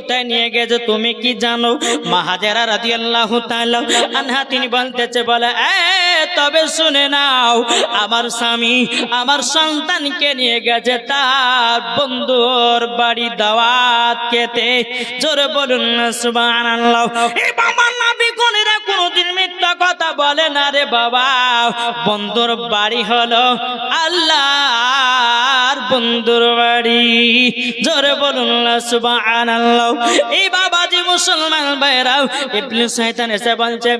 কোথায় নিয়ে গেছে তুমি কি জানো? মাহাজেরা রাজি আল্লাহ আনহা তিনি বলতেছে, বলে তবে শুনে নাও, আমার স্বামী আমার সন্তানকে নিয়ে গেছে তার বন্ধুর বাড়ি দাওয়াত খেতে। জোরে বলুন না মিথ্যা কথা বলে না রে বাবা। বন্ধুর বাড়ি হলো আল্লাহর বন্ধুর বাড়ি। জোরে বলুন এই বাবাজি মুসলমান ভাইরাও ইবলিস শয়তান এসে বলছে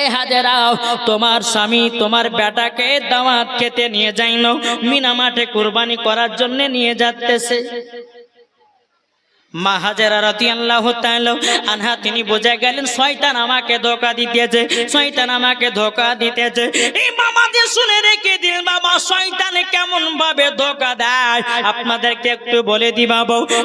এই হাজেরাও, তোমার স্বামী তোমার বেটাকে দাওয়াত খেতে নিয়ে যাইনো মিনা মাঠে কুরবানি করার জন্য নিয়ে যাচ্ছে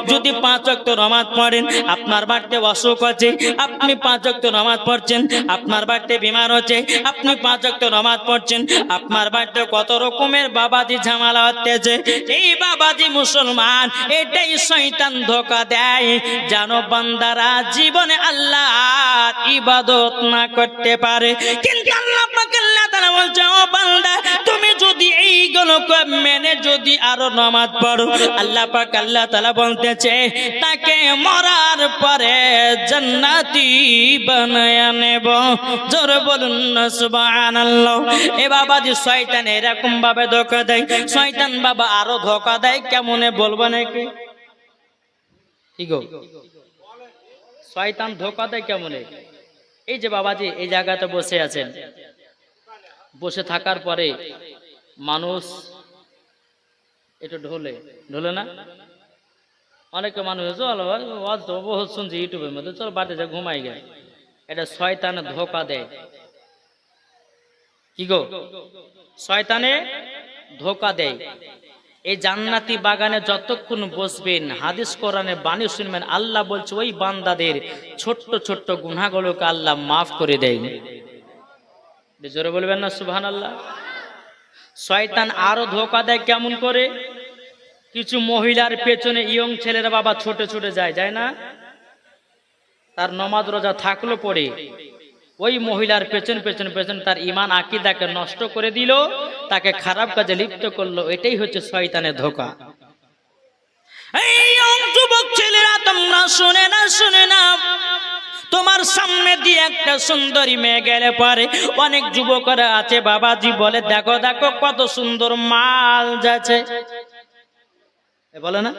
যদি পাঁচ অক্ট নমাজ পড়েন, আপনার বাড়িতে অসুখ আছে, আপনি পাঁচ নমাজ পড়ছেন, আপনার বাড়িতে বিমার হচ্ছে আপনি পাঁচ অক্ট নমাজ পড়ছেন, আপনার বাড়িতে কত রকমের বাবাজি ঝামেলা হতেছে এই বাবাজি মুসলমান, এটাই শয়তান ধোকা দেয়। জানো বান্দারা জীবনে আল্লাহ ইবাদত না করতে পারে। কিন্তু আল্লাহ তাআলা বলছে, ও বান্দা, তুমি যদি এইগুলো মেনে যদি আরও নামাজ পড়ো। আল্লাহ পাক আল্লাহ তাআলা বলতেছে, তাকে মরার পরে জান্নাতি বানায়া নেব। জোরে বলুন সুবহানাল্লাহ। এ বাবা যে শয়তান এরকম ভাবে ধোকা দেয়, শয়তান বাবা আরও ধোকা দেয়, কেমনে বলব নাকি? কি গো শয়তান ধোকা দেয় কেমনে? এই যে বাবাজি, এই জায়গাতে বসে আছেন। বসে থাকার পরে মানুষ একটু ঢোলে। ঢোলে না? অনেকে মানুষ চল বহুত শুনছি ইউটিউবের মধ্যে, চল বাড়িতে যা ঘুমাই গে এটা শয়তানে ধোকা দেয়। কি গো? শয়তানে ধোকা দেয়। এই জান্নাতি বাগানে যতক্ষণ বসবেন, হাদিস কোরআনে বাণী শুনবেন, আল্লাহ বলছে, ওই বান্দাদের ছোট্ট ছোট্ট গুনাগুলোকে আল্লাহ মাফ করে দেয় জোরে বলবেন না সুবহান আল্লাহ শয়তান আরও ধোকা দেয় কেমন করে? কিছু মহিলার পেছনে ইয়ং ছেলেরা বাবা ছোটে ছোটে যায় যায় না? তার নমাজ রোজা থাকল পরে, ওই মহিলার পেছন পেছন পেছন তার ইমান আকিদাকে নষ্ট করে দিল। তাকে খারাপ কাজে লিপ্ত করল, এটাই হচ্ছে শয়তানের ধোকা। এই যুবক ছেলেরা, তোমরা শুনে না শুনে না। তোমার সামনে দিয়ে একটা সুন্দরী মেয়ে গেলে পরে। অনেক যুবকরা আছে, বাবাজি বলে, দেখো দেখো, কত সুন্দর মাল যাচ্ছে। বলে না?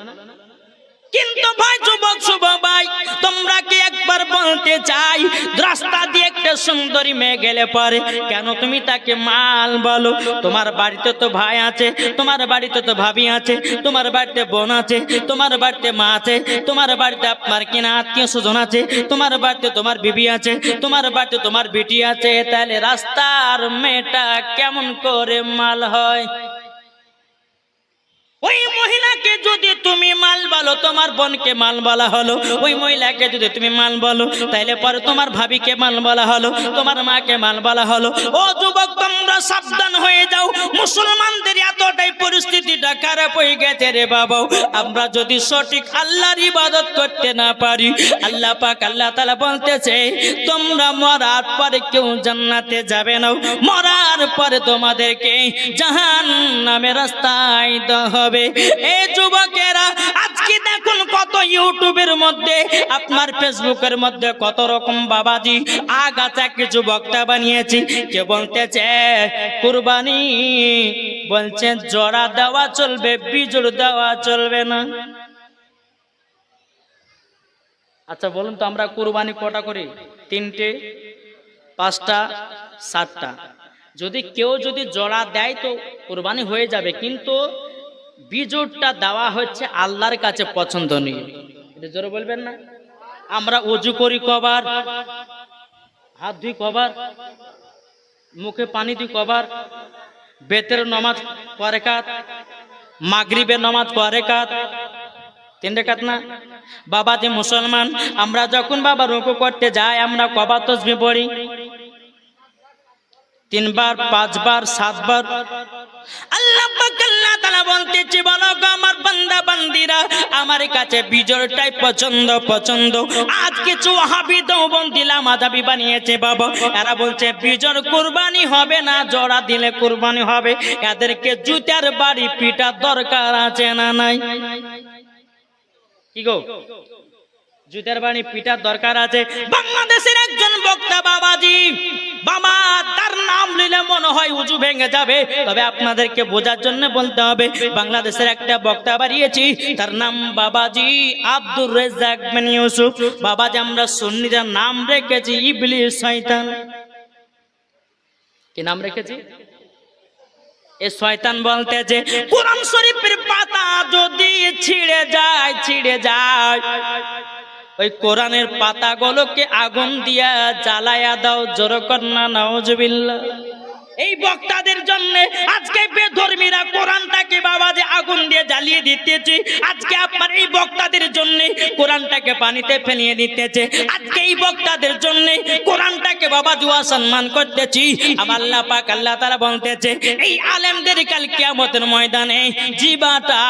কিন্তু ভাই যুবক শুভ ভাই, তোমরা কি একবার বলতে চাই, রাস্তা দিয়ে একটা সুন্দরী মেয়ে গেলে পরে? কেন তুমি তাকে মাল বলো? তোমার বাড়িতে তো ভাই আছে, তোমার বাড়িতে তো ভাবি আছে, তোমার বাড়িতে বোন আছে, তোমার বাড়িতে মা আছে, তোমার বাড়িতে আপনার কিনা আত্মীয় স্বজন আছে, তোমার বাড়িতে তোমার বিবি আছে, তোমার বাড়িতে তোমার বেটি আছে, তাহলে রাস্তার মেয়েটা কেমন করে মাল হয়? ওই মহিলাকে যদি তুমি মাল বলো, তোমার বোনকে মাল বলা হলো। ওই মহিলাকে যদি তুমি মাল বলো তাহলে পরে তোমার ভাবিকে মাল বলা হলো, তোমার মাকে মাল বলা হলো। ও যুবক, তোমরা সাবধান হয়ে যাও। মুসলমানদের এতটাই পরিস্থিতিটা খারাপ হয়ে গেছে রে বাবা আমরা যদি সঠিক আল্লাহর ইবাদত করতে না পারি, আল্লাহ পাক আল্লাহ তাআলা বলতেছে, তোমরা মরার পরে কেউ জান্নাতে যাবে না। মরার পরে তোমাদেরকে জাহান নামে রাস্তায় হবে। এই যুবকেরা, আজকে দেখুন কত ইউটিউবের মধ্যে, আপনার ফেসবুকের মধ্যে কত রকম বাবাজি, আগাছা কিছু বক্তা বানিয়েছি। কে বলতেছে, কুরবানি, বলছে জোড়া দেওয়া চলবে, বিজোড় দেওয়া চলবে না। আচ্ছা বলুন তো আমরা কুরবানি কটা করি? তিনটে, পাঁচটা, সাতটা। যদি কেউ যদি জোড়া দেয় তো কুরবানি হয়ে যাবে, কিন্তু বিজোড়টা দেওয়া হচ্ছে আল্লাহর কাছে পছন্দনীয়। এটা জোরে বলবেন না? আমরা অজু করি কবার, হাত ধুই কবার, মুখে পানি দিই কবার বেতের নমাজ পরে কাত মাগরিবের নমাজ পরে কাত। তিন রেখাত না? বাবা যে মুসলমান, আমরা যখন বাবা রুকু করতে যাই, আমরা কবার তসবি পড়ি। তিনবার, পাঁচবার, সাতবার। আল্লাহ আল্লাহ তাআলা বলতেছে, বলো আমার বান্দা বান্দিরা, আমার কাছে বিজয়টাই পছন্দ পছন্দ। আজ কিছু হাবি দৌবন্দি লামাদাবি বানিয়েছে বাবা। এরা বলছে বিজয় কুরবানি হবে না, জোড়া দিলে কুরবানি হবে। এদেরকে জুতার বাড়ি পিটার দরকার আছে না নাই? কি গো? জুতার বাণী পিটার দরকার আছে। বাংলাদেশের একজন বক্তা বাবাজি, বাবা, তার নাম নিলে মনে হয় উজু ভেঙে যাবে। তবে আপনাদেরকে বোঝার জন্য বলতে হবে, বাংলাদেশের একটা বক্তা বাড়িয়েছি তার নাম বাবাজি আব্দুর রেজাক বিন ইউসুফ। বাবাজি, আমরা সুন্নিরা নাম রেখেছি ইবলি শয়তান। কি নাম রেখেছি? এ শয়তান বলতে যে কোরআন শরীফের পাতা যদি ছিঁড়ে যায় ছিঁড়ে যায়। ওই কোরআনের পাতাগুলোকে আগুন দিয়া জ্বালায়া দাও জোর কন্যা নাউজুবিল্লাহ। এই বক্তাদের জন্য আজকে বেধর্মীরা কোরআনটাকে বাবা যে আগুন দিয়ে জ্বালিয়ে দিতেছে। আজকে আপনার এই বক্তাদের জন্য কোরআনটাকে পানিতে ফেলিয়ে দিতেছে। আজকে এই বক্তাদের জন্য কোরআনটাকে বাবা জুয়া সম্মান করতেছি। আমার আল্লাহ পাক আল্লাহ তারা বলতেছে, এই আলেমদের কাল কিয়ামতের ময়দানে জিবাটা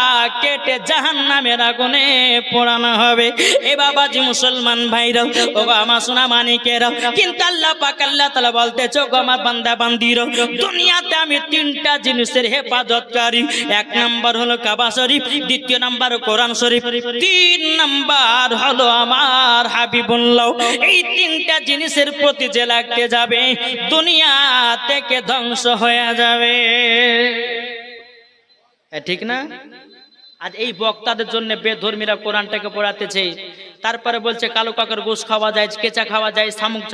কেটে জাহান্নামের আগুনে পোড়ানো হবে। এ বাবাজি মুসলমান ভাইরা ও আমার সোনা মানিকেরা কিন্তু আল্লাহ পাক আল্লাহ তাআলা বলতেছে গো আমার বান্দা বান্দিরা দুনিয়াতে আমি তিনটা জিনিসের হেফাজতকারী। এক নাম্বার হলো কাবা শরীফ, দ্বিতীয় নাম্বার কোরআন শরীফ, তিন নাম্বার হলো আমার হাবিবুল্লাহ। এই তিনটা জিনিসের প্রতি যে লাগতে যাবে, দুনিয়া থেকে ধ্বংস হয়ে যাবে। ঠিক না? আজ এই বক্তাদের জন্য বেধর্মীরা কোরআনটাকে পড়াতেছে তারপরে বলছে, কালো কাকের গোস খাওয়া যায়, কেঁচা খাওয়া যায়, শামুক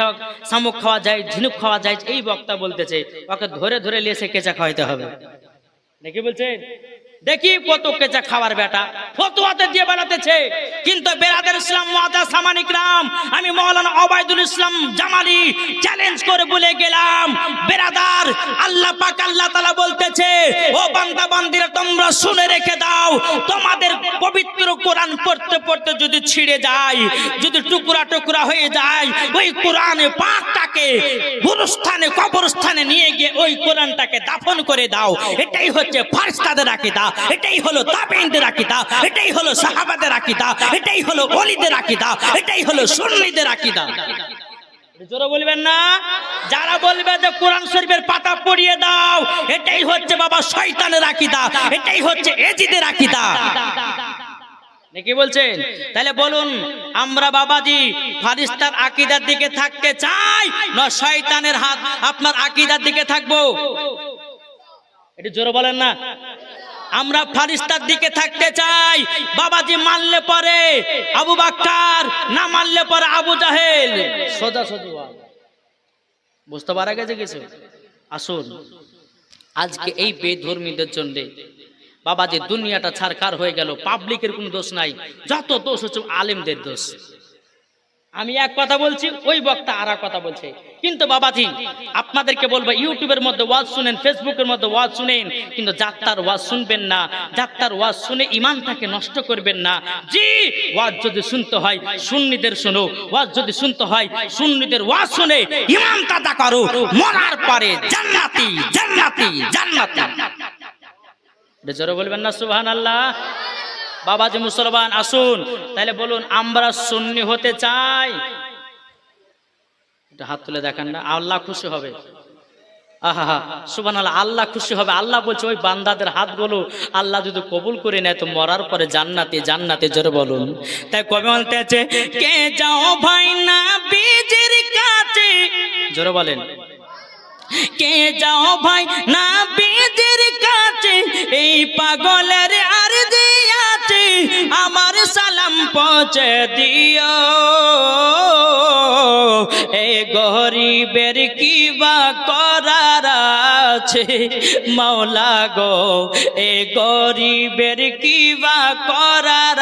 শামুক খাওয়া যায়, ঝিনুক খাওয়া যায়, এই বক্তা বলতেছে। ওকে ধরে ধরে লিয়েছে কেঁচা খাওয়াইতে হবে। নাকি বলছে দেখি কত কেঁচা খাওয়ার বেটা। ফতুয়াতে দিয়ে বেড়াতেছে। কিন্তু বেরাদের ইসলাম ওয়াদা সামানিক রাম আমি মৌলানা ওবায়দুল ইসলাম জামালি চ্যালেঞ্জ করে বলে গেলাম, বেরাদার, আল্লাহ পাক আল্লাহ তাআলা বলতেছে, ও বান্দা, বান্দিরা, তোমরা শুনে রেখে দাও, তোমাদের পবিত্র কোরআন পড়তে পড়তে যদি ছিঁড়ে যায়, যদি টুকরা টুকরা হয়ে যায়, ওই কোরআনে পাকটাকে গুরুস্থানে, কবরস্থানে নিয়ে গিয়ে ওই কোরআনটাকে দাফন করে দাও। এটাই হচ্ছে ফারিস্তাদের আকিদা, এটাই হলো তাবেইনদের আকিদা, এটাই হলো সাহাবাদের আকিদা, এটাই হলো ওলিদের আকিদা, এটাই হলো সুন্নিদের আকিদা। জোরে বলবেন না? যারা বলবে যে কোরআন শরীফের পাতা পড়িয়ে দাও, এটাই হচ্ছে বাবা শয়তানের আকিদা, এটাই হচ্ছে এজিদের আকিদা। নাকি বলছেন? তাহলে বলুন, আমরা বাবাজি ফারিস্তার আকিদার দিকে থাকতে চাই না শয়তানের হাত আপনার আকিদার দিকে থাকব? একটু জোরে বলেন না। আমরা ফারিস্তার দিকে থাকতে চাই, বাবাজি মানলে পরে আবু বাক্কার, না মানলে পরে আবু জাহেল। সোজা সোজা। বুঝতে পারা গেছে কিছু? আসুন। আজকে এই বেধর্মীদের জন্য বাবাজি দুনিয়াটা ছাড়কার হয়ে গেল পাবলিকের কোনো দোষ নাই। যত দোষ হচ্ছে আলেমদের দোষ। আমি এক কথা বলছি, ওই বক্তা আর কথা বলছে। কিন্তু বাবাজি, আপনাদেরকে বলব, ইউটিউবের মধ্যে ওয়াজ শুনেন, ফেসবুকের মধ্যে ওয়াজ শুনেন, কিন্তু যাত্রার ওয়াজ শুনবেন না। যাত্রার ওয়াজ শুনে ইমানটাকে নষ্ট করবেন না। জি, ওয়াজ যদি শুনতে হয়, সুন্নিদের শোনো। ওয়াজ যদি শুনতে হয়, সুন্নিদের ওয়াজ শুনে ইমান তাদা করো। মরার পরে জান্নাতি জান্নাতি জান্নাতি। এটা জোরে বলবেন না সুবহান আল্লাহ বাবাজি মুসলমান, আসুন। তাহলে বলুন, আমরা সুন্নি হতে চাই। এটা হাত তুলে দেখান না, আল্লাহ খুশি হবে। আহা সুবান আল্লাহ আল্লাহ খুশি হবে। আল্লাহ বলছে, ওই বান্দাদের হাতগুলো আল্লাহ যদি কবুল করে নেয়, তো মরার পরে জান্নাতে জান্নাতে জোরে বলুন। তাই কবে বলতে আছে কে যাও ভাই না বীজের কাছে? জোরে বলেন। কে যাও ভাই না পাগলের আর আছে আমার সালাম পৌঁছে দিও। এ গরিবের কি বা করার আছে? মাওলা গো, এ গরিবের কি বা করার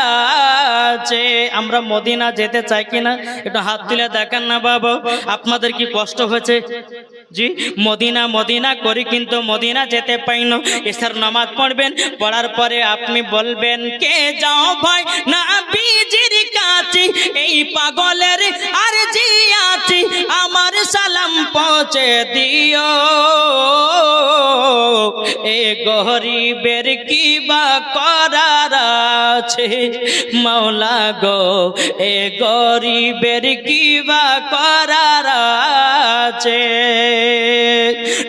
আছে? আমরা মদিনা যেতে চাই কিনা? একটু হাত তুলে দেখেন না বাবা, আপনাদের কি কষ্ট হয়েছে? জি, মদিনা মদিনা করি কিন্তু মদিনা যেতে পাই না। এসার নামাজ পড়বেন, পড়ার পরে আপনি বলবেন, কে যাও ভাই না বীজির কাছে, এই পাগলের আর জি আছে, আমার সালাম পৌঁছে দিও। এ গরিবের কি বা করার আছে? মাওলা গো, এ গরিবের কি বা করার আছে।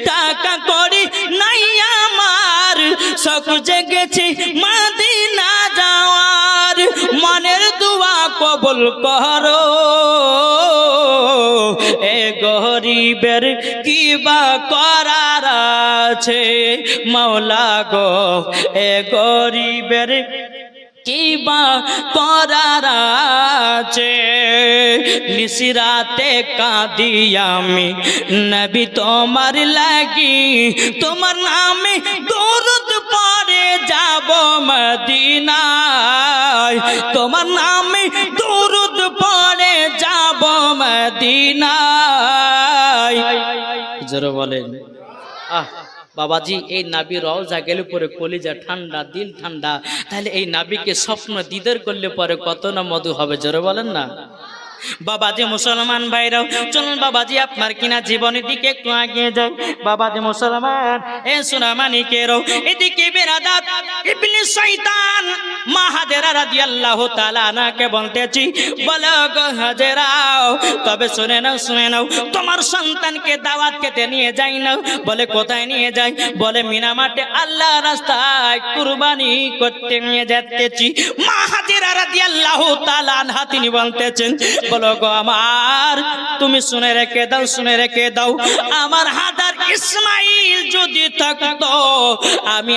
টাকা করি নাই আমার শখ জেগেছি মাদিনা যাওয়ার। মনের দুয়া কবুল করো। এ গরিবের কি বা করার আছে। মাওলা গো, এ গরিবের বা করার আছে। নিশিরাতে কাঁদি আমি। নবী তোমার লাগি, তোমার নামে দরুদ পরে যাব মদিনায়। তোমার নামে দরুদ পরে যাব মদিনায়। জোরে বলেন, আহ। বাবাজি, এই নাবি রওজা গেলে পরে কলিজা ঠান্ডা, দিল ঠান্ডা। তাহলে এই নাবিকে স্বপ্ন দিদার করলে পরে কত না মধু হবে, জোরে বলেন না? বাবাজি মুসলমান ভাইরাও, চলুন বাবাজি আপনার কিনা জীবনের দিকে একটু আগিয়ে যাও বাবাজি মুসলমান, এ সুনামানিকেরও এদিকে বেরাদাত ইবলিস শয়তান মাহাদেরা রাদিয়াল্লাহু তাআলা নাকে বলতেছি, বলো গো হাজেরাও, তবে শুনে নাও শুনে নাও, তোমার সন্তানকে দাওয়াত খেতে নিয়ে যাই নাও, বলে কোথায় নিয়ে যাই? বলে মিনা মিনামাটে আল্লাহ রাস্তায় কুরবানি করতে নিয়ে যাচ্তেছি মা হাজিরা আনহা তিনি বলতেছেন, বলো গো আমার, তুমি শুনে রেখে দাও, শুনে রেখে দাও, আমার হাদার ইসমাইল যদি থাকতো, আমি